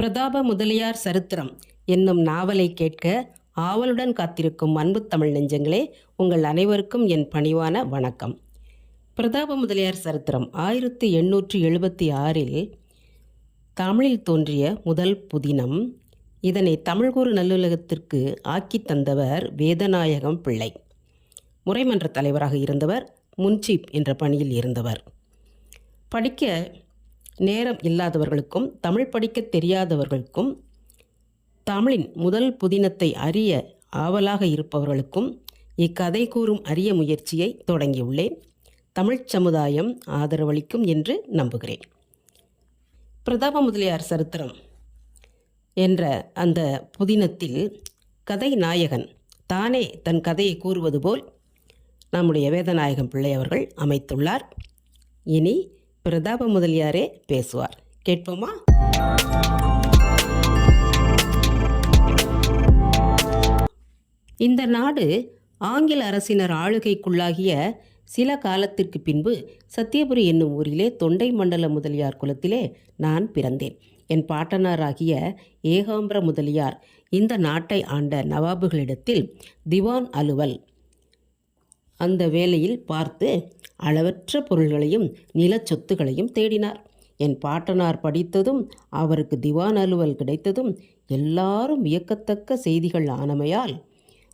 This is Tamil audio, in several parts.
பிரதாப முதலியார் சரித்திரம் என்னும் நாவலை கேட்க ஆவலுடன் காத்திருக்கும் அன்பு தமிழ் நெஞ்சங்களே உங்கள் அனைவருக்கும் என் பணிவான வணக்கம். பிரதாப முதலியார் சரித்திரம் ஆயிரத்தி எண்ணூற்றி எழுபத்தி ஆறில் தமிழில் தோன்றிய முதல் புதினம். இதனை தமிழ்கூறு நல்லுலகத்திற்கு ஆக்கித் தந்தவர் வேதநாயகம் பிள்ளை. முறைமன்ற தலைவராக இருந்தவர் முன்சீப் என்ற பணியில் இருந்தவர். படிக்க நேரம் இல்லாதவர்களுக்கும் தமிழ் படிக்க தெரியாதவர்களுக்கும் தமிழின் முதல் புதினத்தை அறிய ஆவலாக இருப்பவர்களுக்கும் இக்கதை கூறும் அரிய முயற்சியை தொடங்கியுள்ளேன். தமிழ்ச் சமுதாயம் ஆதரவளிக்கும் என்று நம்புகிறேன். பிரதாப முதலியார் சரித்திரம் என்ற அந்த புதினத்தில் கதை நாயகன் தானே தன் கதையை கூறுவது போல் நம்முடைய வேதநாயகம் பிள்ளை அவர்கள் அமைத்துள்ளார். இனி பிரதாப முதலியாரே பேசுவார். கேட்போமா? இந்த நாடு ஆங்கில அரசினர் ஆளுகைக்குள்ளாகிய சில காலத்திற்கு பின்பு சத்தியபுரி என்னும் ஊரிலே தொண்டை மண்டல முதலியார் குலத்திலே நான் பிறந்தேன். என் பாட்டனாராகிய ஏகாம்பர முதலியார் இந்த நாட்டை ஆண்ட நவாபுகளிடத்தில் திவான் அலுவல் அந்த வேலையில் பார்த்து அளவற்ற பொருள்களையும் நில சொத்துகளையும் தேடினார். என் பாட்டனார் படித்ததும் அவருக்கு திவான் அலுவல் கிடைத்ததும் எல்லாரும் வியக்கத்தக்க செய்திகள் ஆனமையால்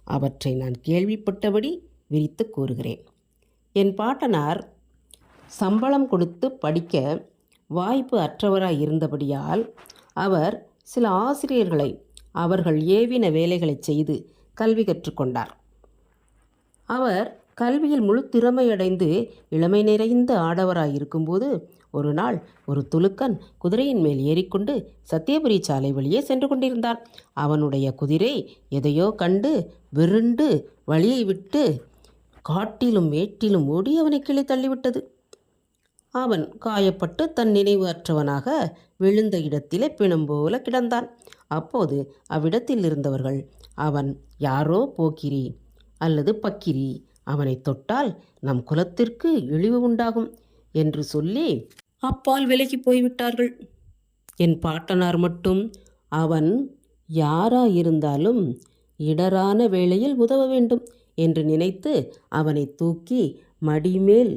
அவற்றை நான் கேள்விப்பட்டபடி விரித்து கூறுகிறேன். என் பாட்டனார் சம்பளம் கொடுத்து படிக்க வாய்ப்பு அற்றவராய் இருந்தபடியால் அவர் சில ஆசிரியர்களை அவர்கள் ஏவின வேலைகளை செய்து கல்வி கற்றுக்கொண்டார் அவர் கல்வியில் முழு திறமையடைந்து இளமை நிறைந்த ஆடவராயிருக்கும்போது ஒரு நாள் ஒரு துலுக்கன் குதிரையின் மேல் ஏறிக்கொண்டு சத்தியபுரி சாலை வழியே சென்று கொண்டிருந்தான். அவனுடைய குதிரை எதையோ கண்டு விருண்டு வழியை விட்டு காட்டிலும் மேட்டிலும் ஓடி அவனை கிளி தள்ளிவிட்டது. அவன் காயப்பட்டு தன் நினைவு அற்றவனாக விழுந்த இடத்திலே பிணம் போல கிடந்தான். அப்போது அவ்விடத்தில் இருந்தவர்கள் அவன் யாரோ போக்கிரி அல்லது பக்கிரி அவனை தொட்டால் நம் குலத்திற்கு இழிவு உண்டாகும் என்று சொல்லி அப்பால் விலகி போய்விட்டார்கள். என் பாட்டனார் மட்டும் அவன் யாரா இருந்தாலும் இடரான வேளையில் உதவ வேண்டும் என்று நினைத்து அவனை தூக்கி மடிமேல்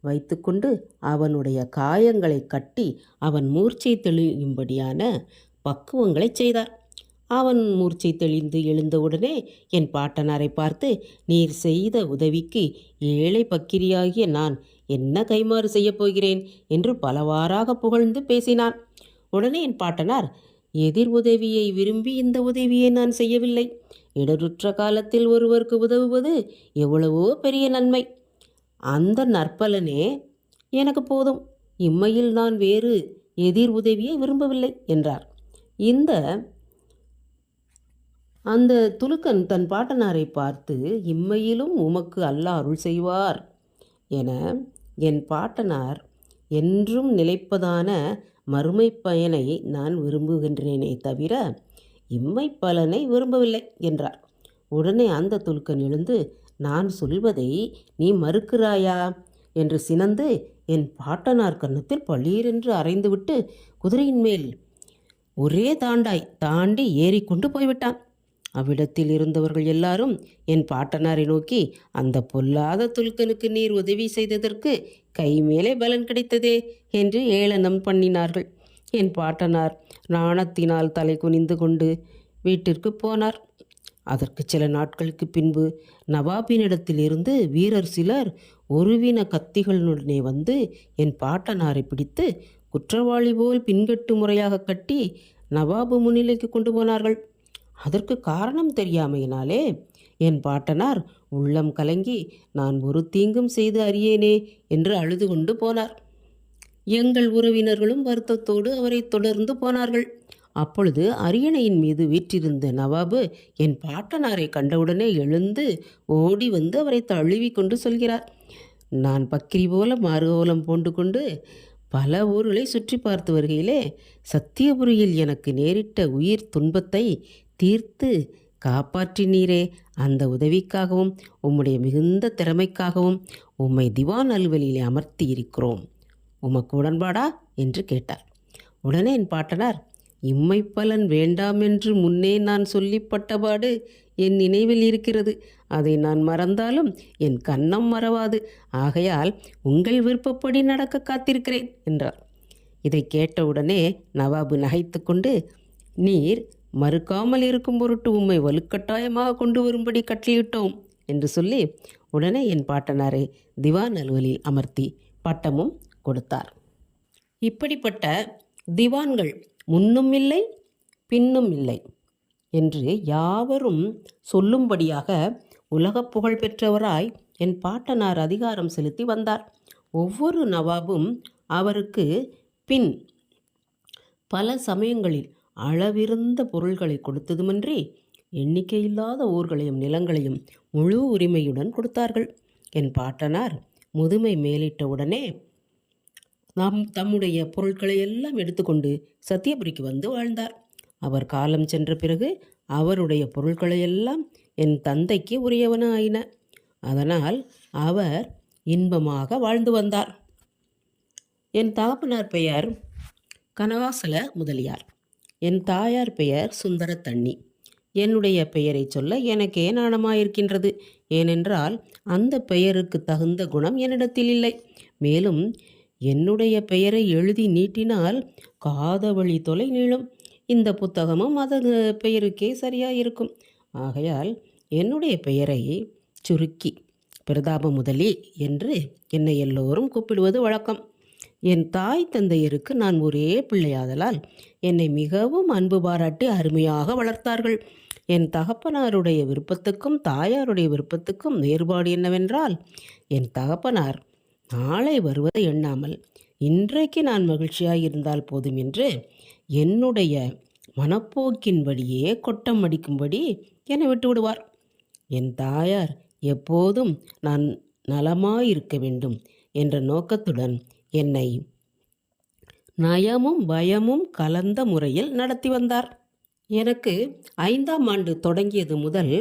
வைத்துக்கொண்டு அவனுடைய காயங்களை கட்டி அவன் மூர்ச்சை தெளியும்படியான பக்குவங்களை செய்தார். அவன் மூர்ச்சை தெளிந்து எழுந்தவுடனே என் பாட்டனாரை பார்த்து நீர் செய்த உதவிக்கு ஏழை பக்கிரியாகிய நான் என்ன கைமாறு செய்யப் போகிறேன்? என்று பலவாறாக புகழ்ந்து பேசினான். உடனே என் பாட்டனார் எதிர் உதவியை விரும்பி இந்த உதவியை நான் செய்யவில்லை. இடருற்ற காலத்தில் ஒருவருக்கு உதவுவது எவ்வளவோ பெரிய நன்மை. அந்த நற்பலனே எனக்கு போதும். இம்மையில் நான் வேறு எதிர் உதவியை விரும்பவில்லை என்றார். இந்த அந்த துலுக்கன் தன் பாட்டனாரை பார்த்து இம்மையிலும் உமக்கு அல்லாஹ் அருள் செய்வார் என என் பாட்டனார் என்றும் நிலைப்பதான மறுமை பயனை நான் விரும்புகின்றேனே தவிர இம்மை பலனை விரும்பவில்லை என்றார். உடனே அந்த துலுக்கன் எழுந்து நான் சொல்வதை நீ மறுக்கிறாயா என்று சினந்து என் பாட்டனார் கன்னத்தில் பளீரென்று அறைந்துவிட்டு குதிரையின் மேல் ஒரே தாண்டாய் தாண்டி ஏறிக்கொண்டு போய்விட்டான். அவ்விடத்தில் இருந்தவர்கள் எல்லாரும் என் பாட்டனாரை நோக்கி அந்த பொல்லாத துல்கனுக்கு நீர் உதவி செய்ததற்கு கை மேலே பலன் கிடைத்ததே என்று ஏளனம் பண்ணினார்கள். என் பாட்டனார் நாணத்தினால் தலை குனிந்து கொண்டு வீட்டிற்கு போனார். அதற்கு சில நாட்களுக்கு பின்பு நவாபினிடத்திலிருந்து வீரர் சிலர் ஒருவின கத்திகளுடனே வந்து என் பாட்டனாரை பிடித்து குற்றவாளி போல் பின்கட்டு முறையாக கட்டி நவாபு முன்னிலைக்கு கொண்டு போனார்கள். அதற்கு காரணம் தெரியாமையினாலே என் பாட்டனார் உள்ளம் கலங்கி நான் ஒரு தீங்கும் செய்து அறியேனே என்று அழுது கொண்டு போனார். எங்கள் உறவினர்களும் வருத்தத்தோடு அவரை தொடர்ந்து போனார்கள். அப்பொழுது அரியணையின் மீது வீற்றிருந்த நவாபு என் பாட்டனாரை கண்டவுடனே எழுந்து ஓடி வந்து அவரை தழுவி கொண்டு சொல்கிறார். நான் பக்கிரி போல மாறுகோலம் போண்டு கொண்டு பல ஊர்களை சுற்றி பார்த்து வருகையிலே சத்தியபுரியில் எனக்கு நேரிட்ட உயிர் துன்பத்தை தீர்த்து காப்பாற்றினீரே. அந்த உதவிக்காகவும் உம்முடைய மிகுந்த திறமைக்காகவும் உம்மை திவான் அலுவலிலே அமர்த்தி இருக்கிறோம் உமக்கு உடன்பாடா? என்று கேட்டார். உடனே என் பாட்டனார் இம்மை பலன் வேண்டாம் என்று முன்னே நான் சொல்லிப்பட்டபாடு என் நினைவில் இருக்கிறது. அதை நான் மறந்தாலும் என் கன்னம் மறவாது. ஆகையால் உங்கள் விருப்பப்படி நடக்க காத்திருக்கிறேன் என்றார். இதை கேட்டவுடனே நவாபு நகைத்துக்கொண்டு நீர் மறுக்காமல் இருக்கும் பொருட்டு உம்மை வலுக்கட்டாயமாக கொண்டு வரும்படி கட்டளையிட்டோம் என்று சொல்லி உடனே என் பாட்டனாரை திவான் அலுவலில் அமர்த்தி பட்டமும் கொடுத்தார். இப்படிப்பட்ட திவான்கள் முன்னும் இல்லை பின்னும் இல்லை என்று யாவரும் சொல்லும்படியாக உலகப் புகழ் பெற்றவராய் என் பாட்டனார் அதிகாரம் செலுத்தி வந்தார். ஒவ்வொரு நவாபும் அவருக்கு பின் பல சமயங்களில் அளவிருந்த பொருள்களை கொடுத்ததுமன்றி எண்ணிக்கையில்லாத ஊர்களையும் நிலங்களையும் முழு உரிமையுடன் கொடுத்தார்கள். என் பாட்டனார் முதுமை மேலிட்ட உடனே நாம் தம்முடைய பொருட்களை எல்லாம் எடுத்துக்கொண்டு சத்தியபுரிக்கு வந்து வாழ்ந்தார். அவர் காலம் சென்ற பிறகு அவருடைய பொருட்களையெல்லாம் என் தந்தைக்கு உரியவன ஆயின அதனால் அவர் இன்பமாக வாழ்ந்து வந்தார். என் தகப்பனார் பெயர் கனவாசல முதலியார். என் தாயார் பெயர் சுந்தர தண்ணி என்னுடைய பெயரை சொல்ல எனக்கே நாணமாயிருக்கின்றது ஏனென்றால் அந்த பெயருக்கு தகுந்த குணம் என்னிடத்தில் இல்லை. மேலும் என்னுடைய பெயரை எழுதி நீட்டினால் காதவழி தொலை நீளும். இந்த புத்தகமும் அதன் பெயருக்கே சரியாக இருக்கும் ஆகையால் என்னுடைய பெயரை சுருக்கி பிரதாப முதலி என்று என்னை எல்லோரும் கூப்பிடுவது வழக்கம். என் தாய் தந்தையருக்கு நான் ஒரே பிள்ளையாதலால் என்னை மிகவும் அன்பு பாராட்டி அருமையாக வளர்த்தார்கள். என் தகப்பனாருடைய விருப்பத்துக்கும் தாயாருடைய விருப்பத்துக்கும் வேறுபாடு என்னவென்றால் என் தகப்பனார் நாளை வருவதை எண்ணாமல் இன்றைக்கு நான் மகிழ்ச்சியாக இருந்தால் போதும் என்று என்னுடைய மனப்போக்கின்படியே கொட்டம் அடிக்கும்படி என்னை விட்டு விடுவார். என் தாயார் எப்போதும் நான் நலமாயிருக்க வேண்டும் என்ற நோக்கத்துடன் என்னை நயமும் பயமும் கலந்த முறையில் நடத்தி வந்தார். எனக்கு ஐந்தாம் ஆண்டு தொடங்கியது முதல்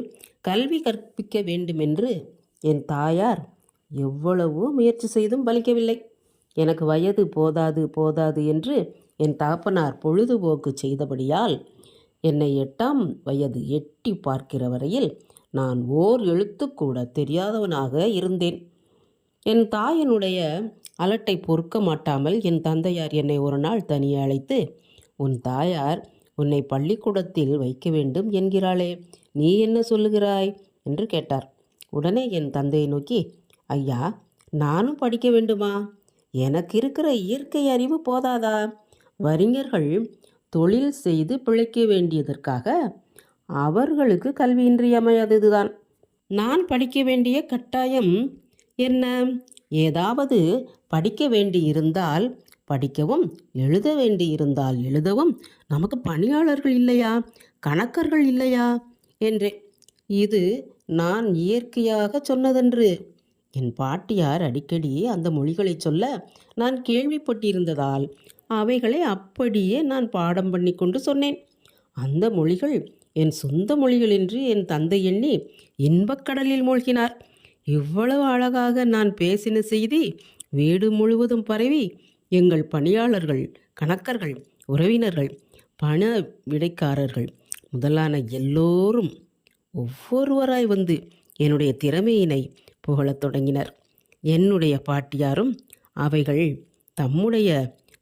கல்வி கற்பிக்க வேண்டுமென்று என் தாயார் எவ்வளவோ முயற்சி செய்தும் பலிக்கவில்லை. எனக்கு வயது போதாது போதாது என்று என் தகப்பனார் பொழுதுபோக்கு செய்தபடியால் என்னை எட்டாம் வயது எட்டி பார்க்கிற வரையில் நான் ஓர் எழுத்துக்கூட தெரியாதவனாக இருந்தேன். என் தாயனுடைய அலட்டை பொறுக்க மாட்டாமல் என் தந்தையார் என்னை ஒரு நாள் தனியே அழைத்து உன் தாயார் உன்னை பள்ளிக்கூடத்தில் வைக்க வேண்டும் என்கிறாளே நீ என்ன சொல்லுகிறாய்? என்று கேட்டார். உடனே என் தந்தையை நோக்கி ஐயா நானும் படிக்க வேண்டுமா? எனக்கு இருக்கிற இயற்கை அறிவு போதாதா? வறிஞர்கள் தொழில் செய்து பிழைக்க வேண்டியதற்காக அவர்களுக்கு கல்வி இன்றியமையாததுதான். நான் படிக்க வேண்டிய கட்டாயம் என்ன? ஏதாவது படிக்க வேண்டியிருந்தால் படிக்கவும் எழுத வேண்டியிருந்தால் எழுதவும் நமக்கு பணியாளர்கள் இல்லையா? கணக்கர்கள் இல்லையா? என்றேன். இது நான் இயற்கையாக சொன்னதென்று. என் பாட்டியார் அடிக்கடி அந்த மொழிகளை சொல்ல நான் கேள்விப்பட்டிருந்ததால் அவைகளை அப்படியே நான் பாடம் பண்ணி கொண்டு சொன்னேன். அந்த மொழிகள் என் சொந்த மொழிகள் என்று என் தந்தை எண்ணி இன்பக்கடலில் மூழ்கினார். இவ்வளவு அழகாக நான் பேசின செய்தி வீடு முழுவதும் பரவி எங்கள் பணியாளர்கள் கணக்கர்கள் உறவினர்கள் பண விடைக்காரர்கள் முதலான எல்லோரும் ஒவ்வொருவராய் வந்து என்னுடைய திறமையினை புகழத் தொடங்கினர். என்னுடைய பாட்டியாரும் அவைகள் தம்முடைய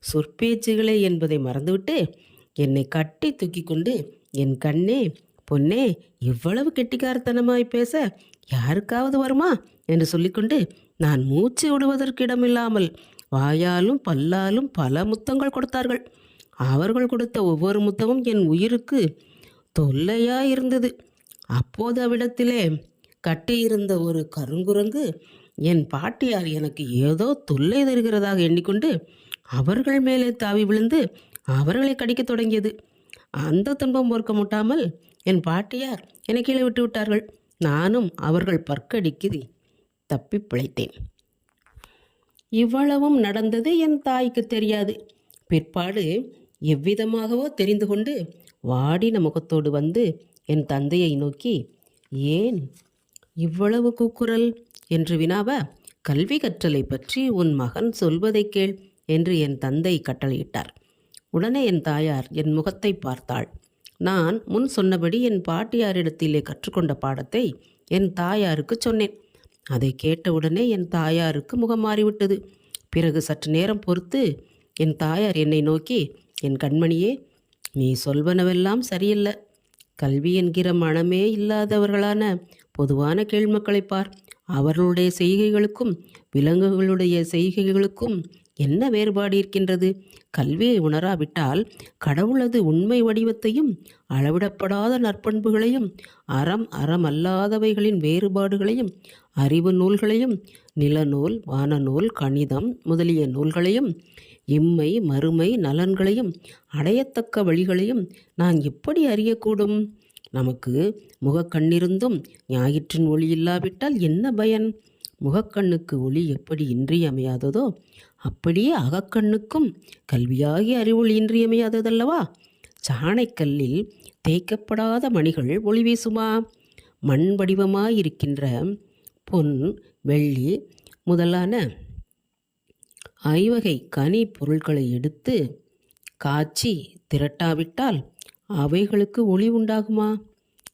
சொற்பேச்சுகளே என்பதை மறந்துவிட்டு என்னை கட்டி தூக்கி கொண்டு என் கண்ணே பொன்னே இவ்வளவு கெட்டிக்காரத்தனமாய் பேச யாருக்காவது வருமா? என்று சொல்லிக்கொண்டு நான் மூச்சு விடுவதற்கு இடமில்லாமல் வாயாலும் பல்லாலும் பல முத்தங்கள் கொடுத்தார்கள். அவர்கள் கொடுத்த ஒவ்வொரு முத்தமும் என் உயிருக்கு தொல்லையாக இருந்தது அப்போது அவ்விடத்திலே கட்டியிருந்த ஒரு கருங்குரங்கு என் பாட்டியார் எனக்கு ஏதோ தொல்லை தருகிறதாக எண்ணிக்கொண்டு அவர்கள் மேலே தாவி விழுந்து அவர்களை கடிக்கத் தொடங்கியது. அந்த துன்பம் பொறுக்க முட்டாமல் என் பாட்டியார் என்னை கீழே விட்டு விட்டார்கள் நானும் அவர்கள் பற்கடிக்கு தப்பி பிழைத்தேன். இவ்வளவும் நடந்தது என் தாய்க்கு தெரியாது. பிற்பாடு எவ்விதமாகவோ தெரிந்து கொண்டு வாடின முகத்தோடு வந்து என் தந்தையை நோக்கி ஏன் இவ்வளவு கூக்குரல் என்று வினாவ கல்வி கற்றலை பற்றி உன் மகன் சொல்வதைக் கேள் என்று என் தந்தை கட்டளையிட்டார். உடனே என் தாயார் என் முகத்தை பார்த்தாள். நான் முன் சொன்னபடி என் பாட்டியாரிடத்திலே கற்றுக்கொண்ட பாடத்தை என் தாயாருக்கு சொன்னேன். அதை கேட்டவுடனே என் தாயாருக்கு முகம் மாறிவிட்டது. பிறகு சற்று நேரம் பொறுத்து என் தாயார் என்னை நோக்கி என் கண்மணியே நீ சொல்வனவெல்லாம் சரியில்லை. கல்வி என்கிற மனமே இல்லாதவர்களான பொதுவான கேள்மக்களைப் பார். அவர்களுடைய செய்கைகளுக்கும் விலங்குகளுடைய செய்கைகளுக்கும் என்ன வேறுபாடு இருக்கின்றது? கல்வியை உணராவிட்டால் கடவுளது உண்மை வடிவத்தையும் அளவிடப்படாத நற்பண்புகளையும் அறம் அறம் அல்லாதவைகளின் வேறுபாடுகளையும் அறிவு நூல்களையும் நிலநூல் வானநூல் கணிதம் முதலிய நூல்களையும் இம்மை மறுமை நலன்களையும் அடையத்தக்க வழிகளையும் நான் எப்படி அறியக்கூடும்? நமக்கு முகக்கண்ணிருந்தும் ஞாயிற்றின் ஒளி இல்லாவிட்டால் என்ன பயன்? முகக்கண்ணுக்கு ஒளி எப்படி இன்றியமையாததோ அப்படியே அகக்கண்ணுக்கும் கல்வியாகி அறிவொளி இன்றியமையாததல்லவா? சாணைக்கல்லில் தேய்க்கப்படாத மணிகள் ஒளி வீசுமா? மண் வடிவமாயிருக்கின்ற பொன் வெள்ளி முதலான ஐவகை கனி பொருட்களை எடுத்து காய்ச்சி திரட்டாவிட்டால் அவைகளுக்கு ஒளி உண்டாகுமா?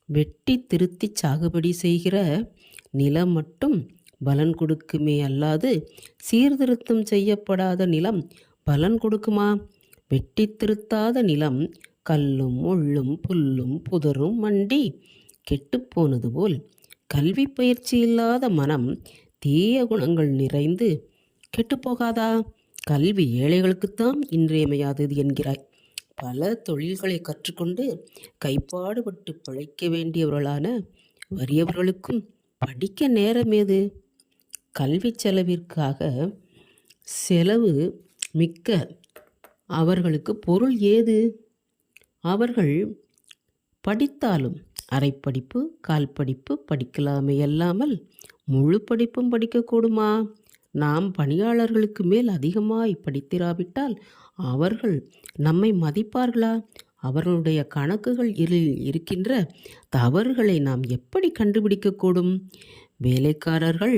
வெட்டி திருத்தி சாகுபடி செய்கிற நிலம் மட்டும் பலன் கொடுக்குமே அல்லாது சீர்திருத்தம் செய்யப்படாத நிலம் பலன் கொடுக்குமா? வெட்டி திருத்தாத நிலம் கல்லும் முள்ளும் புல்லும் புதரும் மண்டி. கெட்டுப்போனது போல் கல்வி பயிற்சி இல்லாத மனம் தீய குணங்கள் நிறைந்து கெட்டுப்போகாதா கல்வி ஏழைகளுக்குத்தான் இன்றியமையாதது என்கிறாய். பல தொழில்களை கற்றுக்கொண்டு கைப்பாடுபட்டு பிழைக்க வேண்டியவர்களான வறியவர்களுக்கும் படிக்க நேரம் ஏது? கல்வி செலவிற்காக செலவு மிக்க அவர்களுக்கு பொருள் ஏது? அவர்கள் படித்தாலும் அரைப்படிப்பு கால் படிப்பு படிக்கலாமே அல்லாமல் முழு படிப்பும் படிக்கக்கூடுமா? நாம் பணியாளர்களுக்கு மேல் அதிகமாய் படித்திராவிட்டால் அவர்கள் நம்மை மதிப்பார்களா? அவர்களுடைய கணக்குகள் இருக்கின்ற தவறுகளை நாம் எப்படி கண்டுபிடிக்கக்கூடும்? வேலைக்காரர்கள்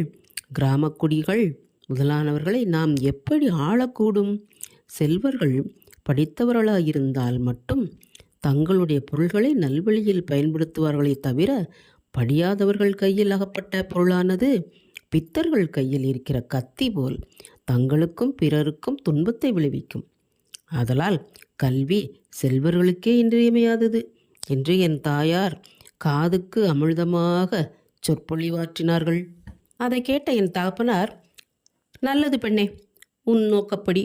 கிராமக்குடிகள் முதலானவர்களை நாம் எப்படி ஆளக்கூடும்? செல்வர்கள் படித்தவர்களாயிருந்தால் மட்டும் தங்களுடைய பொருள்களை நல்வழியில் பயன்படுத்துவார்களே தவிர படியாதவர்கள் கையில் அகப்பட்ட பொருளானது பித்தர்கள் கையில் இருக்கிற கத்தி போல் தங்களுக்கும் பிறருக்கும் துன்பத்தை விளைவிக்கும். ஆதலால் கல்வி செல்வர்களுக்கே இன்றியமையாதது என்று என் தாயார் காதுக்கு அமிழ்தமாக சொற்பொழிவாற்றினார்கள். அதை கேட்ட என் தகப்பனார் நல்லது பெண்ணே உன் நோக்கப்படி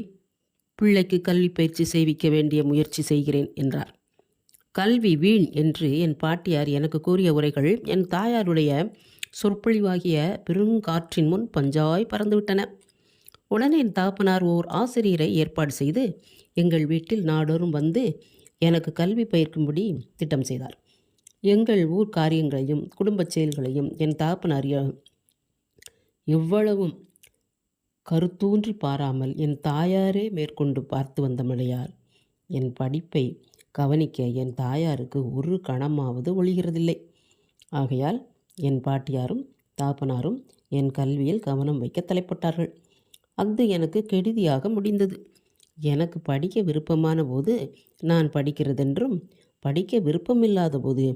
பிள்ளைக்கு கல்வி பயிற்சி செய்விக்க வேண்டிய முயற்சி செய்கிறேன் என்றார். கல்வி வீண் என்று என் பாட்டியார் எனக்கு கூறிய உரைகள் என் தாயாருடைய சொற்பொழிவாகிய பெருங்காற்றின் முன் பஞ்சாய் பறந்துவிட்டன. உடனே என் தகப்பனார் ஓர் ஆசிரியரை ஏற்பாடு செய்து எங்கள் வீட்டில் நாடோறும் வந்து எனக்கு கல்வி பயிர்க்கும்படி திட்டம் செய்தார். எங்கள் ஊர் காரியங்களையும் குடும்பச் செயல்களையும் என் தகப்பனார் எவ்வளவும் கருத்தூன்றி பாராமல் என் தாயாரே மேற்கொண்டு பார்த்து வந்தமையால் என் படிப்பை கவனிக்க என் தாயாருக்கு ஒரு கணமாவது ஒழிகிறதில்லை. ஆகையால் என் பாட்டியாரும் தாப்பனாரும் என் கல்வியில் கவனம் வைக்க தலைப்பட்டார்கள். அது எனக்கு கெடுதியாக முடிந்தது. எனக்கு படிக்க விருப்பமான போது நான் படிக்கிறதென்றும் படிக்க விருப்பமில்லாத போது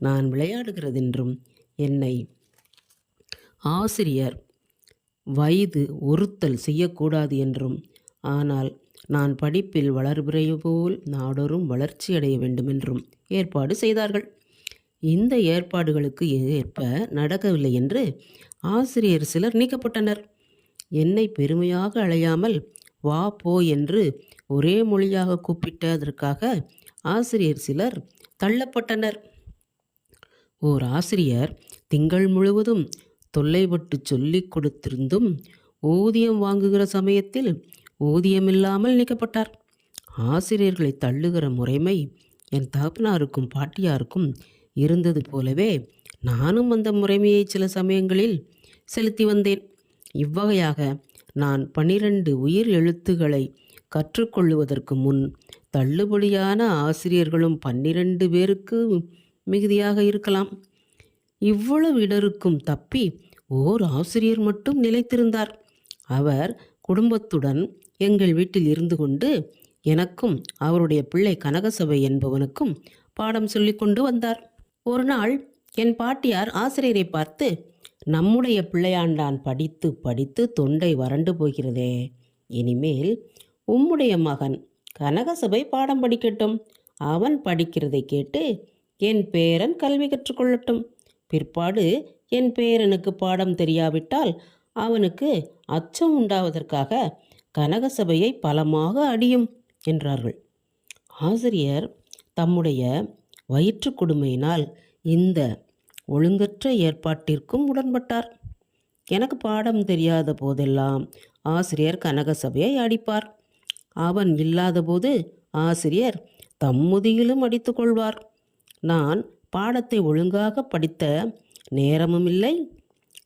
நான் விளையாடுகிறதென்றும் என்னை ஆசிரியர் வயது ஒருத்தல் செய்யக்கூடாது என்றும். ஆனால் நான் படிப்பில் வளர்பிறைய போல் நாடொரும் வளர்ச்சியடைய வேண்டுமென்றும் ஏற்பாடு செய்தார்கள். இந்த ஏற்பாடுகளுக்கு ஏற்ப நடக்கவில்லை என்று ஆசிரியர் சிலர் நீக்கப்பட்டனர். என்னை பெருமையாக அழையாமல் வா போ என்று ஒரே மொழியாக கூப்பிட்டதற்காக ஆசிரியர் சிலர் தள்ளப்பட்டனர். ஓர் ஆசிரியர் திங்கள் முழுவதும் தொல்லைப்பட்டு சொல்லிக் கொடுத்திருந்தும் ஊதியம் வாங்குகிற சமயத்தில் ஊதியமில்லாமல் நீக்கப்பட்டார் ஆசிரியர்களை தள்ளுகிற முறைமை என் தகப்பனாருக்கும் பாட்டியாருக்கும் இருந்தது போலவே நானும் அந்த முறைமையை சில சமயங்களில் செலுத்தி வந்தேன். இவ்வகையாக நான் பனிரெண்டு உயிர் எழுத்துக்களை கற்றுக்கொள்ளுவதற்கு முன் தள்ளுபடியான ஆசிரியர்களும் பன்னிரண்டு பேருக்கு மிகுதியாக இருக்கலாம். இவ்வளவு இடருக்கும் தப்பி ஓர் ஆசிரியர் மட்டும் நிலைத்திருந்தார். அவர் குடும்பத்துடன் எங்கள் வீட்டில் இருந்து கொண்டு எனக்கும் அவருடைய பிள்ளை கனகசபை என்பவனுக்கும் பாடம் சொல்லி கொண்டு வந்தார். ஒரு நாள் என் பாட்டியார் ஆசிரியரை பார்த்து நம்முடைய பிள்ளையாண்டான் படித்து படித்து தொண்டை வறண்டு போகிறதே. இனிமேல் உம்முடைய மகன் கனகசபை பாடம் படிக்கட்டும். அவன் படிக்கிறதை கேட்டு என் பேரன் கல்வி கற்றுக்கொள்ளட்டும் பிற்பாடு என் பேரனுக்கு பாடம் தெரியாவிட்டால் அவனுக்கு அச்சம் உண்டாவதற்காக கனகசபையை பலமாக அடியும் என்றார்கள். ஆசிரியர் தம்முடைய வயிற்றுக் கொடுமையினால் இந்த ஒழுங்கற்ற ஏற்பாட்டிற்கும் உடன்பட்டார். எனக்கு பாடம் தெரியாத போதெல்லாம் ஆசிரியர் கனகசபையை அடிப்பார். அவன் இல்லாதபோது ஆசிரியர் தம்முதியிலும் அடித்து கொள்வார். நான் பாடத்தை ஒழுங்காக படித்த நேரமும் இல்லை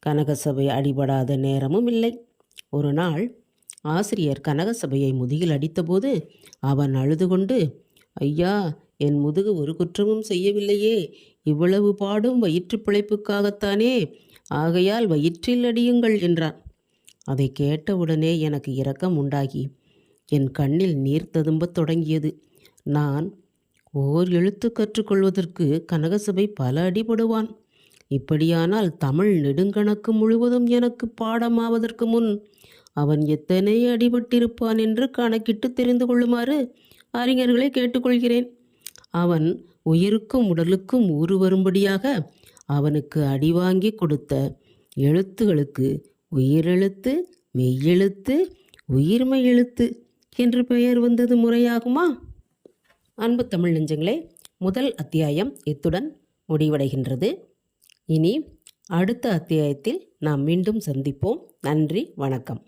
கனகசபை அடிபடாத நேரமும் இல்லை. ஒரு நாள் ஆசிரியர் கனகசபையை முதுகில் அடித்தபோது அவன் அழுது கொண்டு ஐயா என் முதுகு ஒரு குற்றமும் செய்யவில்லையே இவ்வளவு பாடும் வயிற்றுப் பிழைப்புக்காகத்தானே ஆகையால் வயிற்றில் அடியுங்கள் என்றான். அதை கேட்டவுடனே எனக்கு இரக்கம் உண்டாகி என் கண்ணில் நீர் ததும்பத் தொடங்கியது. நான் ஓர் எழுத்து கற்றுக்கொள்வதற்கு கனகசபை பல அடிபடுவான். இப்படியானால் தமிழ் நெடுங்கணக்கு முழுவதும் எனக்கு பாடமாவதற்கு முன் அவன் எத்தனை அடிபட்டிருப்பான் என்று கணக்கிட்டு தெரிந்து கொள்ளுமாறு அறிஞர்களை கேட்டுக்கொள்கிறேன். அவன் உயிருக்கும் உடலுக்கும் ஊறு வரும்படியாக அவனுக்கு அடி வாங்கி கொடுத்த எழுத்துகளுக்கு உயிரெழுத்து மெய்யெழுத்து உயிர்மெய் எழுத்து என்று பெயர் வந்தது முறையாகுமா? அன்பு தமிழ் நெஞ்சங்களே முதல் அத்தியாயம் இத்துடன் முடிவடைகின்றது. இனி அடுத்த அத்தியாயத்தில் நாம் மீண்டும் சந்திப்போம். நன்றி வணக்கம்.